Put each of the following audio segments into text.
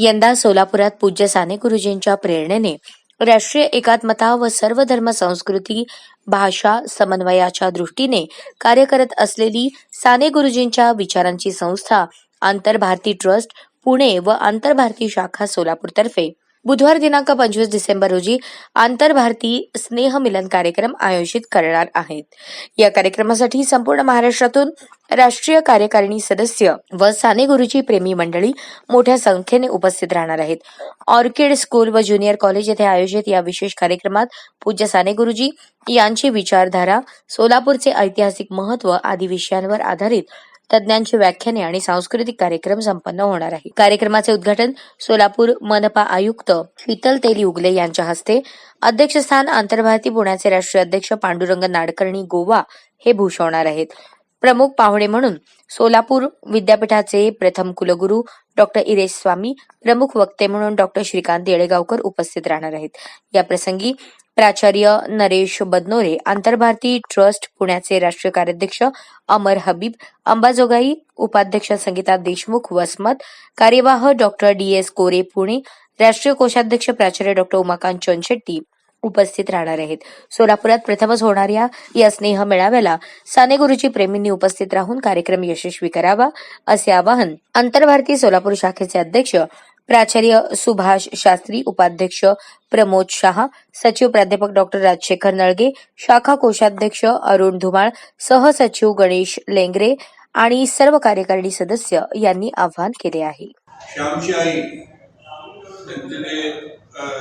यंदा सोलापुरात पूज्य साने गुरुजींच्या प्रेरणेने राष्ट्रीय एकात्मता व सर्व धर्म संस्कृती भाषा समन्वयाच्या दृष्टीने कार्य करत असलेली साने गुरुजींच्या विचारांची संस्था आंतरभारती ट्रस्ट पुणे व आंतरभारती शाखा सोलापूरतर्फे बुधवार दिनांक पंचवीस डिसेंबर रोजी आंतरभारती स्नेह मिलन कार्यक्रम आयोजित करणार आहेत. या कार्यक्रमासाठी संपूर्ण महाराष्ट्रातून राष्ट्रीय कार्यकारिणी सदस्य व साने गुरुजी प्रेमी मंडळी मोठ्या संख्येने उपस्थित राहणार आहेत. ऑर्किड स्कूल व ज्युनियर कॉलेज येथे आयोजित या विशेष कार्यक्रमात पूज्य साने गुरुजी यांची विचारधारा सोलापूरचे ऐतिहासिक महत्त्व आदी विषयांवर आधारित तज्ज्ञांची व्याख्याने आणि सांस्कृतिक कार्यक्रम संपन्न होणार आहे. कार्यक्रमाचे उद्घाटन सोलापूर मनपा आयुक्त शीतल तेली उगले यांच्या हस्ते. अध्यक्षस्थान आंतरभारती पुण्याचे राष्ट्रीय अध्यक्ष पांडुरंग नाडकर्णी गोवा हे भूषवणार आहेत. प्रमुख पाहुणे म्हणून सोलापूर विद्यापीठाचे प्रथम कुलगुरू डॉक्टर इरेश स्वामी प्रमुख वक्ते म्हणून डॉक्टर श्रीकांत येळेगावकर उपस्थित राहणार आहेत. या प्रसंगी प्राचार्य नरेश बदनोरे आंतरभारती ट्रस्ट पुण्याचे राष्ट्रीय कार्याध्यक्ष अमर हबीब अंबाजोगाई उपाध्यक्ष संगीता देशमुख वसमत कार्यवाह doctor D S Kore Pune राष्ट्रीय कोषाध्यक्ष प्राचार्य डॉक्टर उमाकांत चोनशेट्टी उपस्थित राहणार आहेत. सोलापुरात प्रथमच होणाऱ्या या स्नेह मेळाव्याला साने गुरुजी प्रेमींनी उपस्थित राहून कार्यक्रम यशस्वी करावा असे आवाहन आंतरभारती सोलापूर शाखेचे अध्यक्ष प्राचार्य सुभाष शास्त्री उपाध्यक्ष प्रमोद शहा सचिव प्राध्यापक डॉक्टर राजशेखर नळगे शाखा कोषाध्यक्ष अरुण धुमाळ सहसचिव गणेश लेंगरे आणि सर्व कार्यकारिणी सदस्य यांनी आवाहन केले आहे. श्यामची आई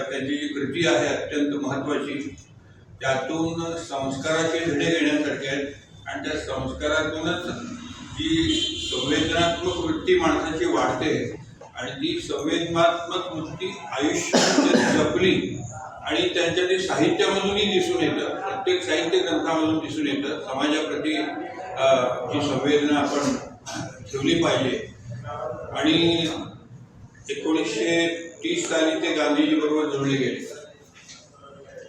त्यांची जी कृती आहे अत्यंत महत्त्वाची. त्यातून संस्काराचे धडे घेण्यासारखे आहेत. आणि त्या संस्कारातूनच जी संवेदनात्मक वृत्ती माणसाची वाढते आणि ती संवेदनात्मक वृत्ती आयुष्यात जपली आणि त्यांच्या ते साहित्यामधूनही दिसून येतं. प्रत्येक साहित्य ग्रंथामधून दिसून येतं. समाजाप्रती जी संवेदना आपण ठेवली पाहिजे. आणि एकोणीसशे तीस साली ते गांधीजी बरोबर जोडले गेले.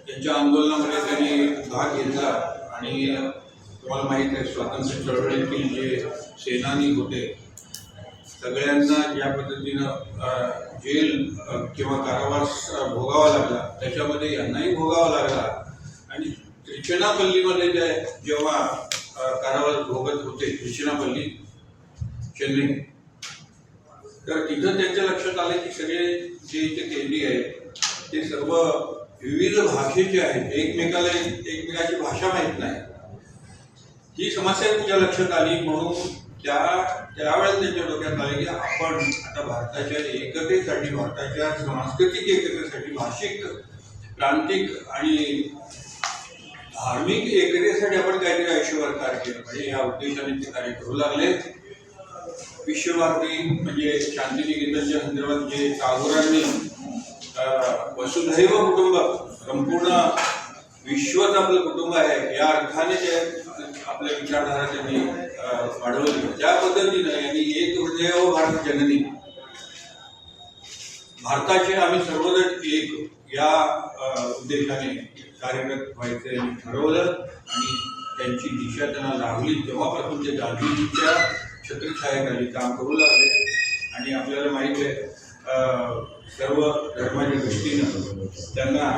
त्यांच्या आंदोलनामध्ये त्यांनी भाग घेतला आणि तुम्हाला माहीत आहे स्वातंत्र्य चळवळीतील जे सेनानी होते सगळ्यांना ज्या पद्धतीनं जेल किंवा कारावास भोगावा लागला त्याच्यामध्ये यांनाही भोगावा लागला. आणि त्रिचनापल्लीमध्ये जे जेव्हा कारावास भोगत होते त्रिचनापल्ली चेन्नई तर तिथं त्यांच्या लक्षात आलं की सगळे जे इथे केंद्रीय आहेत ते सर्व विविध भाषेचे आहेत. एकमेकाला एकमेकाची भाषा माहीत नाही. ही समस्या तुझ्या लक्षात आली म्हणून त्या त्यावेळेस त्यांच्या डोक्यात आले की आपण आता भारताच्या एकतेसाठी भारताच्या सांस्कृतिक एकतेसाठी भाषिक प्रांतिक आणि धार्मिक एकतेसाठी आपण काहीतरी आयुष्यभर कार्य केलं. पाहिजे या उद्देशाने ते कार्य करू लागले. विश्वभारती म्हणजे शांतिनिकेतनच्या संदर्भात जे टागोरांनी वसुधैव कुटुंब संपूर्ण विश्वच आपलं कुटुंब आहे या अर्थाने जे आपल्या विचारधारा त्यांनी वाढवली. त्या पद्धतीनं यांनी एक हृदय व भारत जननी. भारताचे आम्ही सर्वजण एक या उद्देशाने कार्यरत व्हायचं ठरवलं आणि त्यांची दिशा त्यांना लाभली. तेव्हापासून ते गांधीजीच्या छत्रछायाखाली काम करू लागले. आणि आपल्याला माहीत आहे सर्व धर्माच्या दृष्टीनं त्यांना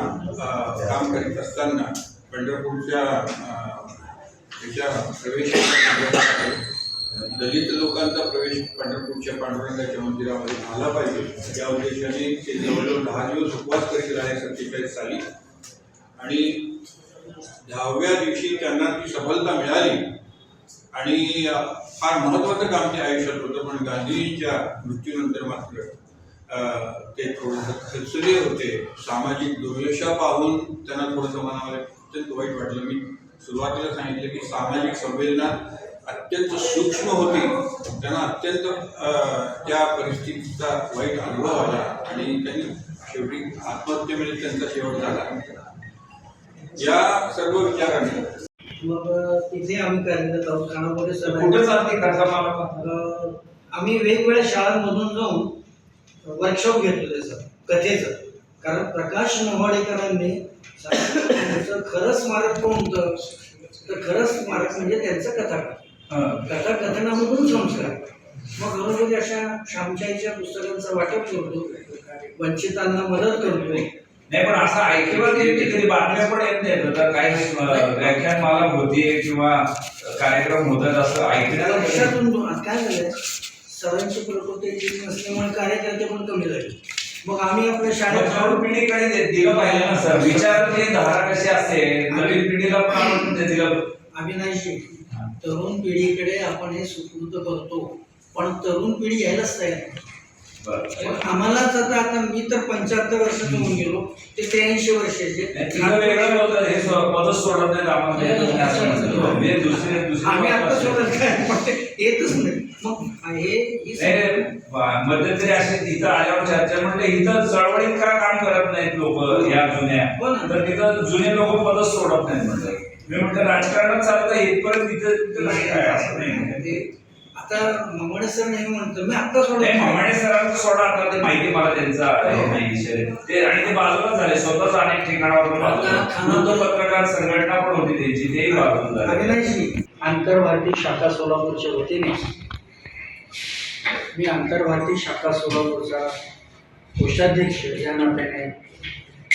काम करीत असताना पंढरपूरच्या अं, प्रवेश दलित लोकांचा प्रवेश पंढरपूरच्या पांडुरंगाच्या मंदिरामध्ये झाला पाहिजे. या उद्देशाने ते जवळजवळ दहा दिवस उपवास करीत राहिले सत्तेचाळीस साली. आणि दहाव्या दिवशी त्यांना ती सफलता मिळाली. आणि फार महत्वाचं काम ते आयुष्यात होतं पण गांधीजींच्या मृत्यूनंतर मात्र ते थोडंसं खचले होते. सामाजिक दुर्दशा पाहून त्यांना थोडंसं मनामध्ये अत्यंत वाईट वाटलं. मी सुरुवातीला सांगितलं की सामाजिक संवेदना अत्यंत सूक्ष्म होती. त्यांना अत्यंत त्या परिस्थितीचा वाईट अनुभव आला आणि त्यांनी शेवटी आत्महत्येमध्ये त्यांचा शेवट झाला. या सर्व विचाराने मग तिथे आम्ही कार्यरत आहोत खानापुरी सर कुठं चालते आम्ही वेगवेगळ्या शाळांमधून जाऊन वर्कशॉप घेतो त्याचं कथेचं. कारण प्रकाश नवाडेकरांनी सांगितलं, खरं स्मारक कोण होतं? तर खरं स्मारक म्हणजे त्यांचं कथाकार कथा कथनामधून संस्कार. मग घरोघरी अशा शाम रामशाहीच्या पुस्तकांचं वाटप करतो. वंचितांना मदत करतोय नाही पण असं ऐकलं की कधी बातम्या पण येत नाहीत. आता काही अं, व्याख्यानमाला होतीये किंवा कार्यक्रम होतात असं ऐकण्याला वर्षातून काय झालंय? सरांची प्रकृती नसल्यामुळे कार्यकर्ते पण कमी झाले. मग आम्ही आपल्या शाळेत तरुण पिढीकडे दिलं पाहिजे ना सर. विचाराची धारा कशी असते? नवीन पिढीला पण आपण दिलं. अविनाशी तरुण पिढीकडे आपण हे सुपूर्द करतो. पण तरुण पिढी यायलाच तयार नाही. आम्हालाच आता आता मी तर पंच्याहत्तर वर्षाचं होऊन गेलो. ते त्र्याऐंशी वर्षाचे. हे आम्हाला म्हणतो. आम्ही आता सोडत काय पण येतच नाही. मग हे मध्यंतरी असे तिथं आल्यावर चर्चा म्हणते इथं चळवळीत का काम करत नाहीत लोक या जुन्या? हो. तर तिथं जुने लोक पदच सोडत नाहीत म्हणतात मी म्हटलं राजकारणात चालतं इथपर्यंत तिथं नाही काय असं नाही. आता ममणे सर नाही म्हणतो मी आता नाही. मामाणे सरांचं सोडा आता ते माहिती मला त्यांचा हे. ते आणि ते बाजूला झाले स्वतःच अनेक ठिकाणावर बाजूला. पत्रकार संघटना पण होती त्यांची बाजूला झाले. अविनाशी आंतरभारती शाखा सोलापूरच्या वतीने मी आंतरभारती शाखा सोलापूरचा कोषाध्यक्ष या नात्याने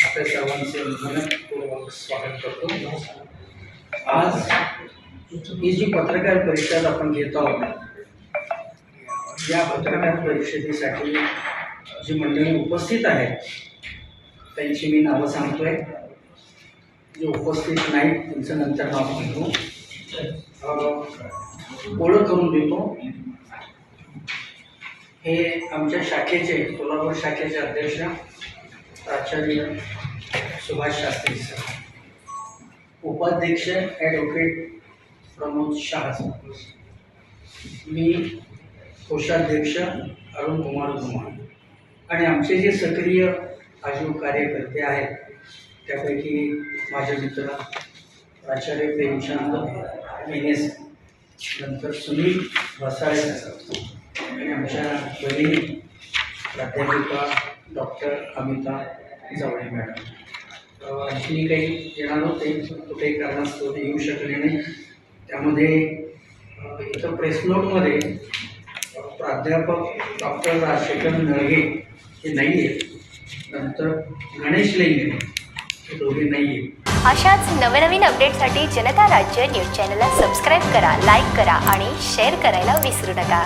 आपल्या सर्वांचे मनपूर्वक स्वागत करतो. आज ही जी पत्रकार परिषद आपण घेत आहोत या पत्रकार परिषदेसाठी जी मंडळी उपस्थित आहेत त्यांची मी नावं सांगतोय. जे उपस्थित नाहीत त्यांचं नंतर नाव घेतो ओळख करून देतो. हे आमच्या शाखेचे सोलापूर शाखेचे अध्यक्ष प्राचार्य सुभाष शास्त्री सर. उपाध्यक्ष ॲडव्होकेट प्रमोद शाह मी कोषाध्यक्ष अरुण कुमार धुमाळ आणि आमचे जे सक्रिय आजीव कार्यकर्ते आहेत त्यापैकी माझे मित्र प्राचार्य प्रेमचंद मेनेस नंतर सुनील वसाळे आणि आमच्या बहिणी प्राध्यापिका डॉक्टर अमिता जावळे मॅडम. आणखी काही येणार होते कुठे कारणास्तव येऊ शकले नाही. त्यामध्ये इथं प्रेस नोटमध्ये प्राध्यापक डॉक्टर राजशेखर नळगे हे नाही आहेत नंतर गणेश लेंगे हे दोघे नाही आहेत अशाच नवनवीन अपडेटसाठी जनता राज्य न्यूज चॅनलला सबस्क्राईब करा लाईक करा आणि शेअर करायला विसरू नका.